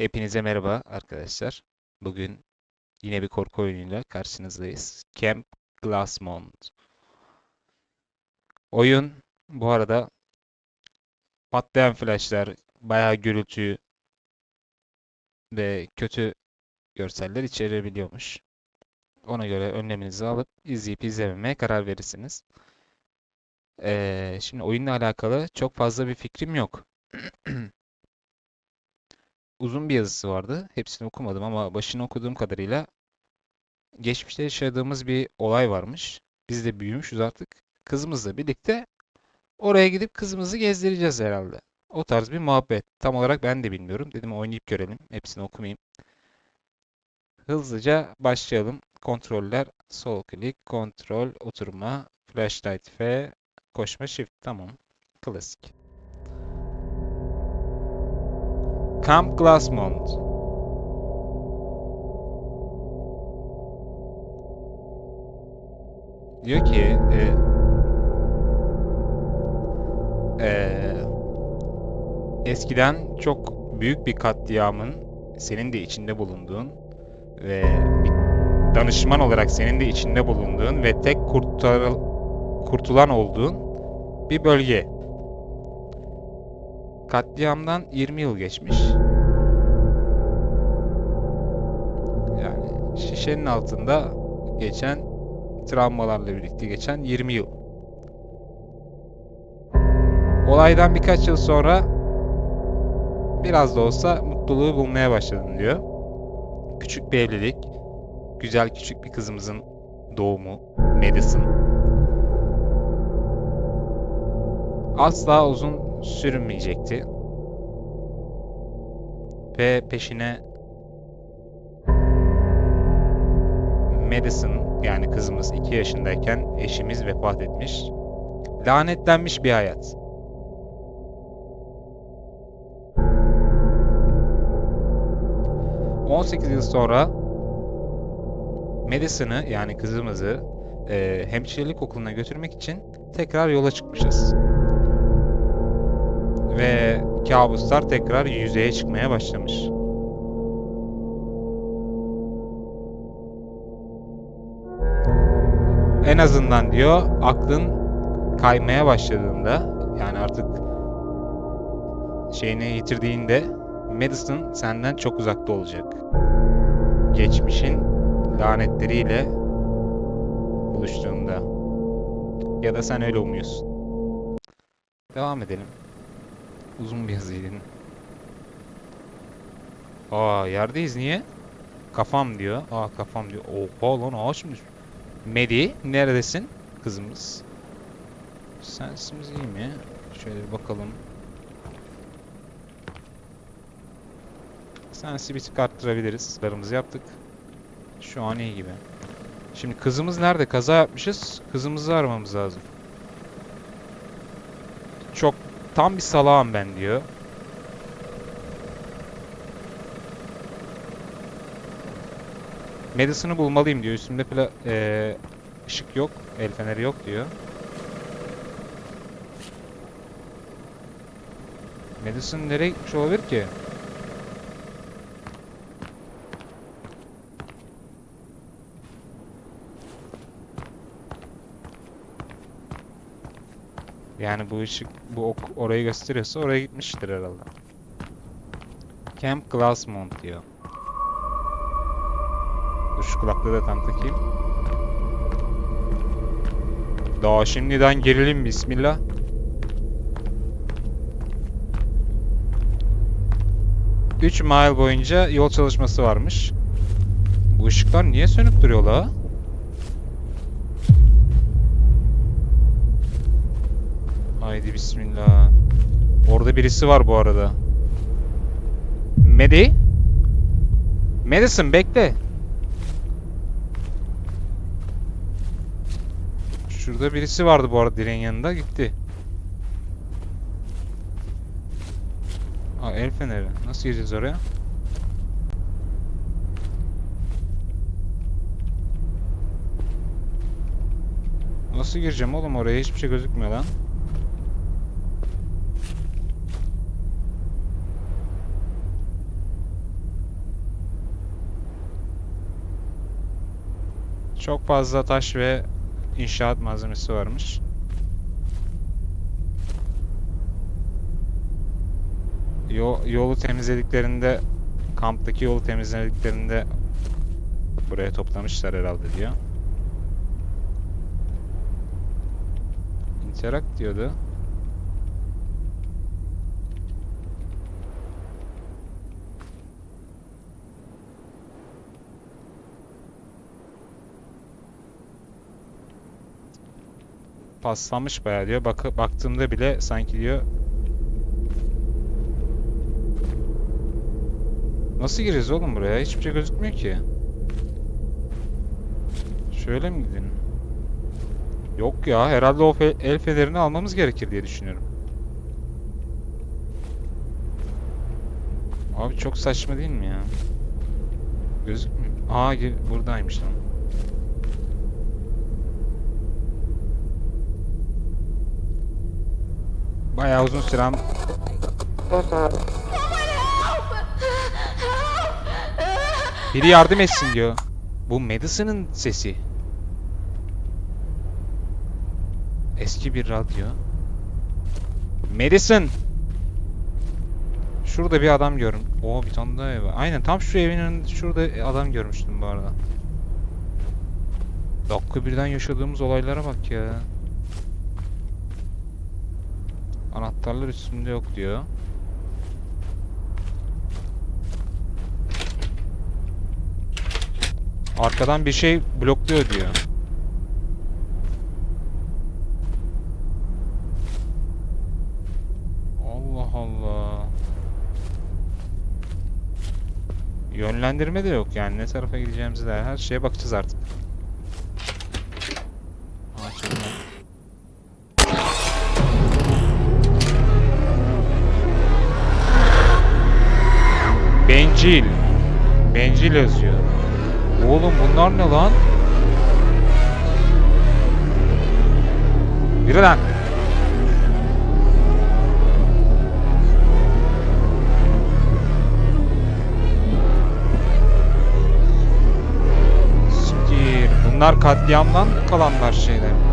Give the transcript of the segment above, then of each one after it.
Hepinize merhaba arkadaşlar. Bugün yine bir korku oyunuyla karşınızdayız. Camp Glassmont. Oyun bu arada patlayan flashlar, bayağı gürültü ve kötü görseller içerebiliyormuş. Ona göre önleminizi alıp izleyip izlememeye karar verirsiniz. Ee, şimdi oyunla alakalı çok fazla bir fikrim yok. uzun bir yazısı vardı. Hepsini okumadım ama başını okuduğum kadarıyla geçmişte yaşadığımız bir olay varmış. Biz de büyümüşüz artık. Kızımızla birlikte oraya gidip kızımızı gezdireceğiz herhalde. O tarz bir muhabbet. Tam olarak ben de bilmiyorum. Dedim oynayıp görelim. Hepsini okumayayım. Hızlıca başlayalım. Kontroller, sol klik, kontrol, oturma, flashlight F, koşma shift. Tamam. Klasik. Camp Glassmont. Diyor ki e, e, eskiden çok büyük bir katliamın senin de içinde bulunduğun ve danışman olarak senin de içinde bulunduğun ve tek kurtarıl, kurtulan olduğun bir bölge. Katliamdan 20 yıl geçmiş. Yani şişenin altında geçen travmalarla birlikte geçen 20 yıl. Olaydan birkaç yıl sonra biraz da olsa mutluluğu bulmaya başladın diyor. Küçük bir evlilik, güzel küçük bir kızımızın doğumu, Madison. Asla uzun sürmeyecekti. Ve peşine Madison yani kızımız 2 yaşındayken eşimiz vefat etmiş. Lanetlenmiş bir hayat. ...18 yıl sonra... Madison'ı yani kızımızı... E, hemşirelik okuluna götürmek için tekrar yola çıkmışız. Ve kabuslar tekrar yüzeye çıkmaya başlamış. En azından diyor aklın kaymaya başladığında yani artık şeyini yitirdiğinde Madison senden çok uzakta olacak. Geçmişin lanetleriyle buluştuğunda. Ya da sen öyle umuyorsun. Devam edelim. Uzun bir yazıydı. Aa yerdeyiz niye? Kafam diyor. Aa kafam diyor. Oha lan ağaçmış. Medi neredesin? Kızımız. Sensimiz iyi mi? Şöyle bir bakalım. Sensi bir tık arttırabiliriz. Yaptık. Şu an iyi gibi. Şimdi kızımız nerede? Kaza yapmışız. Kızımızı aramamız lazım. Tam bir salağım ben diyor. Madison'ı bulmalıyım diyor. Üstümde pla eee, ışık yok. El feneri yok diyor. Madison nereye gitmiş olabilir ki? Yani bu ışık bu ok orayı gösteriyorsa oraya gitmiştir herhalde. Camp Glassmont diyor. Dur şu kulaklığı da tam takayım. Daha şimdiden gerilim bismillah. Üç mile boyunca yol çalışması varmış. Bu ışıklar niye sönük duruyor la? Haydi bismillah. Orada birisi var bu arada. Medi? Madison bekle. Şurada birisi vardı bu arada direğin yanında gitti. Aa el feneri. Nasıl gireceğiz oraya? Nasıl gireceğim oğlum oraya? Hiçbir şey gözükmüyor lan. Çok fazla taş ve inşaat malzemesi varmış. Yo- yolu temizlediklerinde kamptaki yolu temizlediklerinde buraya toplamışlar herhalde diyor. Interact diyordu. Paslanmış bayağı diyor. Bak baktığımda bile sanki diyor Nasıl gireceğiz oğlum buraya? Hiçbir şey gözükmüyor ki. Şöyle mi gidelim? Yok ya, herhalde o fe- el fenerini almamız gerekir diye düşünüyorum. Abi çok saçma değil mi ya? Gözükmüyor. Aa, buradaymış lan. Bayağı uzun süren Biri yardım etsin diyor. Bu Madison'ın sesi. Eski bir radyo. Madison! Şurada bir adam görüm. Oo bir tane daha ev. Aynen tam şu evin önünde şurada adam görmüştüm bu arada. Dakika birden yaşadığımız olaylara bak ya. Anahtarlar üstümde yok diyor. Arkadan bir şey blokluyor diyor. Allah Allah. Yönlendirme de yok yani ne tarafa gideceğimizi de her şeye bakacağız artık. Bencil. Bencil yazıyor. Oğlum bunlar ne lan? Yürü lan. Siktir. Bunlar katliamdan kalanlar şeyler.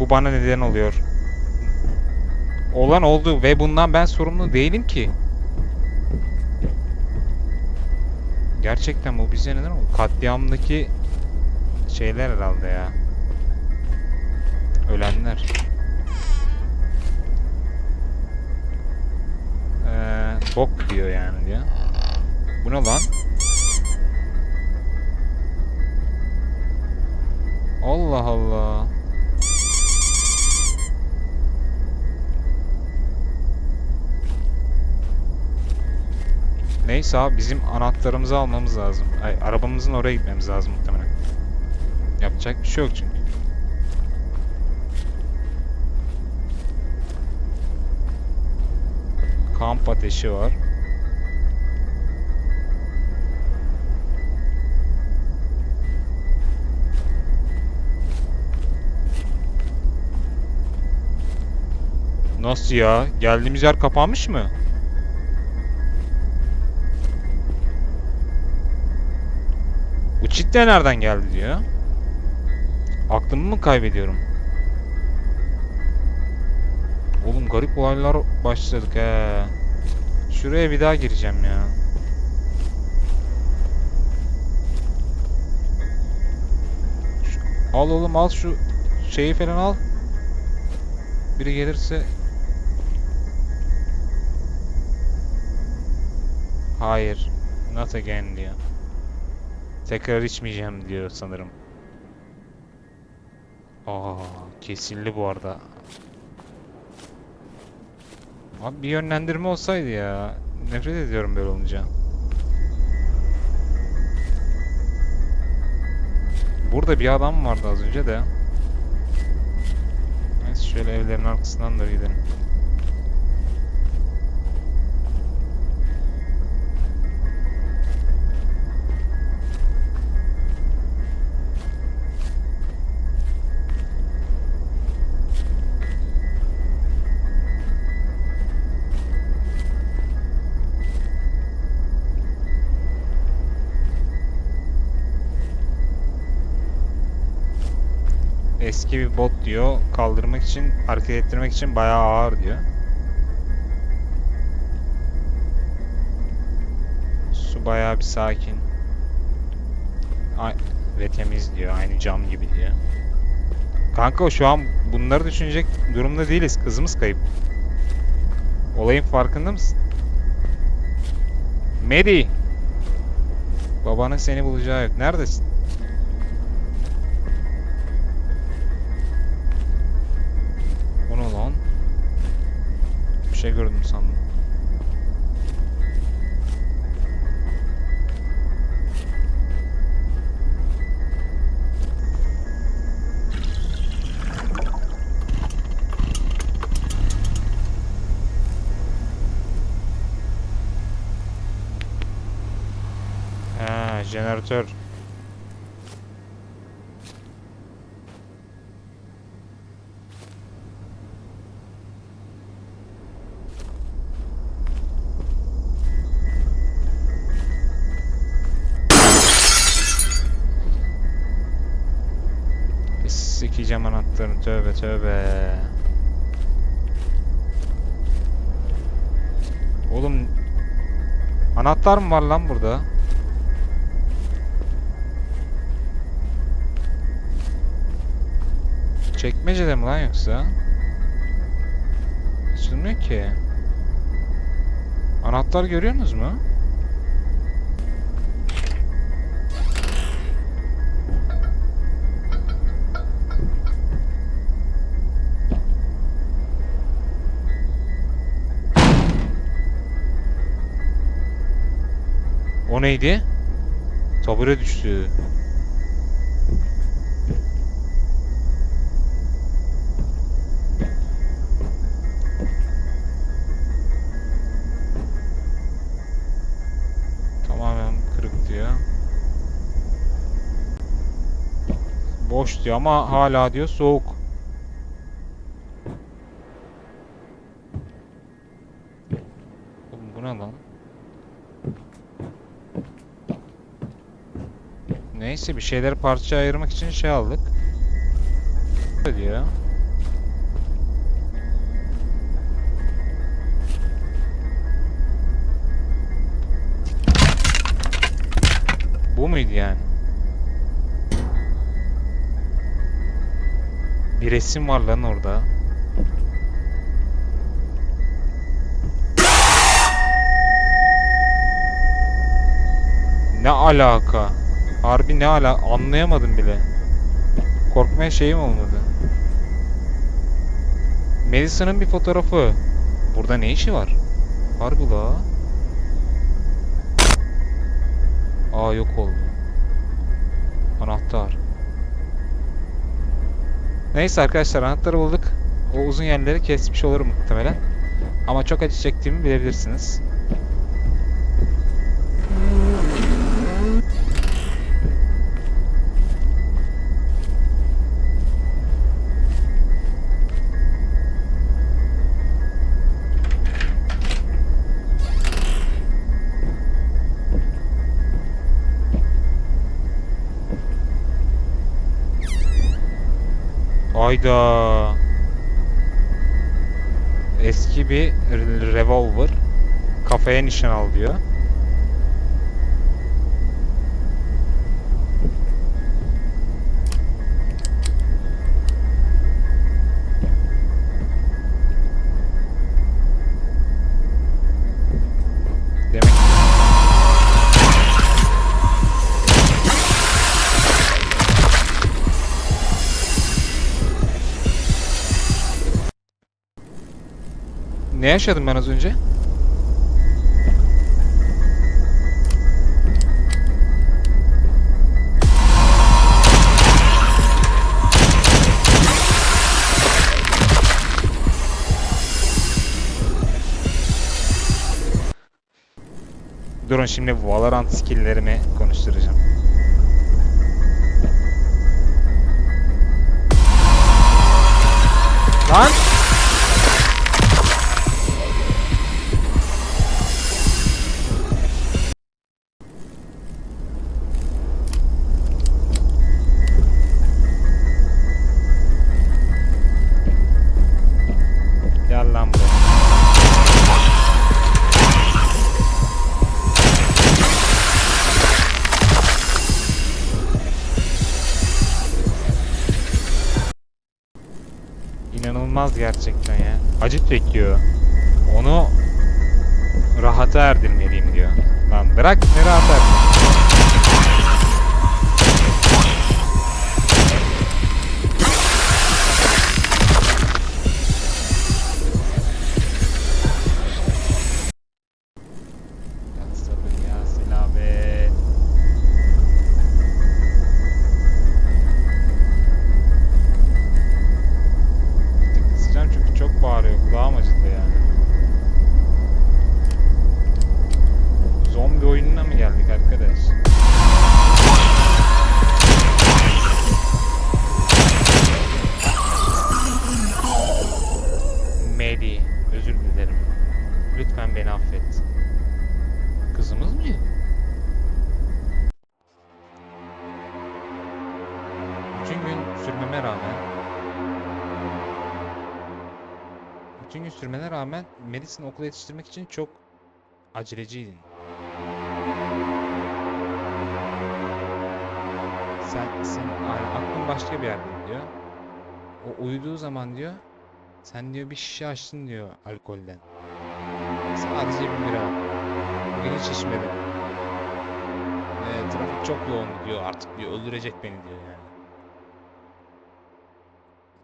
Bu bana neden oluyor. Olan oldu ve bundan ben sorumlu değilim ki. Gerçekten bu bize neden oldu? Katliamdaki şeyler herhalde ya. Ölenler. Ee, bok diyor yani diyor. Bu ne lan? Allah Allah. Neyse abi bizim anahtarımızı almamız lazım. Ay, arabamızın oraya gitmemiz lazım muhtemelen. Yapacak bir şey yok çünkü. Kamp ateşi var. Nasıl ya? Geldiğimiz yer kapanmış mı? Bu çitle nereden geldi diyor. Aklımı mı kaybediyorum? Oğlum garip olaylar başladık he. Şuraya bir daha gireceğim ya. Şu- al oğlum al şu şeyi falan al. Biri gelirse Hayır. Not again diyor. Tekrar içmeyeceğim diyor sanırım. Aa, kesildi bu arada. Abi bir yönlendirme olsaydı ya. Nefret ediyorum böyle olunca. Burada bir adam vardı az önce de. Neyse şöyle evlerin arkasından da gidelim. Eski bir bot diyor. Kaldırmak için, hareket ettirmek için bayağı ağır diyor. Su bayağı bir sakin. Ay ve temiz diyor. Aynı cam gibi diyor. Kanka şu an bunları düşünecek durumda değiliz. Kızımız kayıp. Olayın farkında mısın? Mary. Babanın seni bulacağı yok. Neredesin? Jeneratör. Sikeceğim anahtarını tövbe tövbe. Oğlum anahtar mı var lan burada? Çekmecede mi lan yoksa? Açılmıyor ki. Anahtar görüyorsunuz mu? O neydi? Tabure düştü. Boş diyor ama hala diyor soğuk. Oğlum bu ne lan? Neyse bir şeyleri parçaya ayırmak için şey aldık. Ne diyor? Bu muydu yani? Bir resim var lan orada. Ne alaka? Harbi ne ala anlayamadım bile. Korkmaya şeyim olmadı. Melisa'nın bir fotoğrafı. Burada ne işi var? Harbi la. Aa yok oldu. Anahtar. Neyse arkadaşlar anahtarı bulduk. O uzun yerleri kesmiş olurum muhtemelen. Ama çok acı çektiğimi bilebilirsiniz. Ayda. Eski bir revolver. Kafaya nişan al diyor. Yaşadım ben az önce? Durun şimdi Valorant skill'lerimi konuşturacağım. Lan! İnanılmaz gerçekten ya. Acı çekiyor. Onu rahata erdirmeliyim diyor. Lan bırak ne rahat erdir. Melis'in okula yetiştirmek için çok aceleciydin. Sen, sen yani aklın başka bir yerde diyor. O uyuduğu zaman diyor, sen diyor bir şişe açtın diyor alkolden. Sadece bir bira. Bugün hiç içmedim. Ee, trafik çok yoğun diyor artık diyor öldürecek beni diyor yani.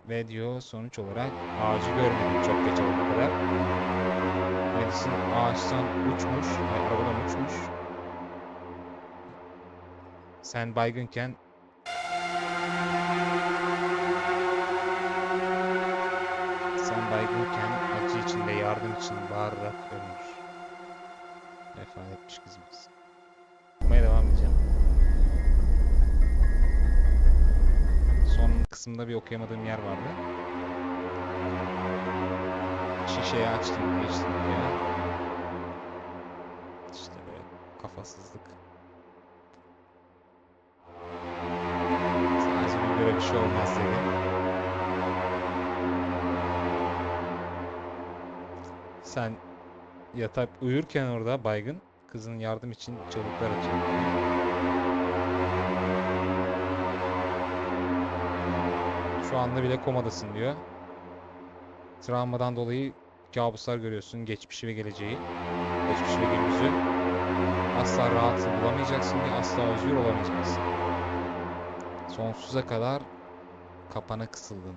Ve diyor sonuç olarak ağacı görmedim çok geç olana kadar. Madison ağaçtan uçmuş, ay, arabadan uçmuş. Sen baygınken sen baygınken acı içinde yardım için bağırarak ölmüş. Vefat etmiş kızımız. Son kısımda bir okuyamadığım yer vardı. Şişeyi açtım, geçtim diye. İşte böyle kafasızlık. Sadece bir böyle bir şey olmaz dedi. Sen yatak uyurken orada baygın kızın yardım için çığlıklar atıyor. Şu anda bile komadasın diyor. Travmadan dolayı kabuslar görüyorsun. Geçmişi ve geleceği. Geçmişi ve günümüzü. Asla rahat bulamayacaksın ve asla özgür olamayacaksın. Sonsuza kadar kapana kısıldın.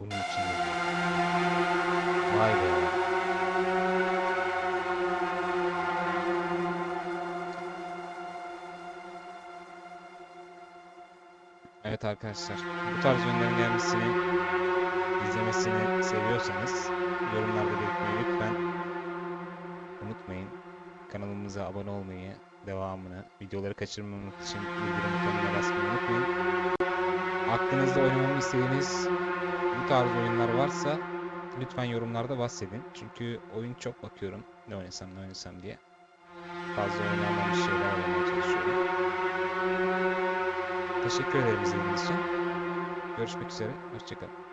Bunun için de. Vay be. Evet arkadaşlar, bu tarz oyunların gelmesini, izlemesini seviyorsanız yorumlarda belirtmeyi lütfen unutmayın. Kanalımıza abone olmayı, devamını, videoları kaçırmamak için bildirim butonuna basmayı unutmayın. Aklınızda oynamamı istediğiniz bu tarz oyunlar varsa lütfen yorumlarda bahsedin. Çünkü oyun çok bakıyorum. Ne oynasam ne oynasam diye. Fazla oynanmamış şeyler oynamaya çalışıyorum. Teşekkür ederim izlediğiniz için. Görüşmek üzere. Hoşçakalın.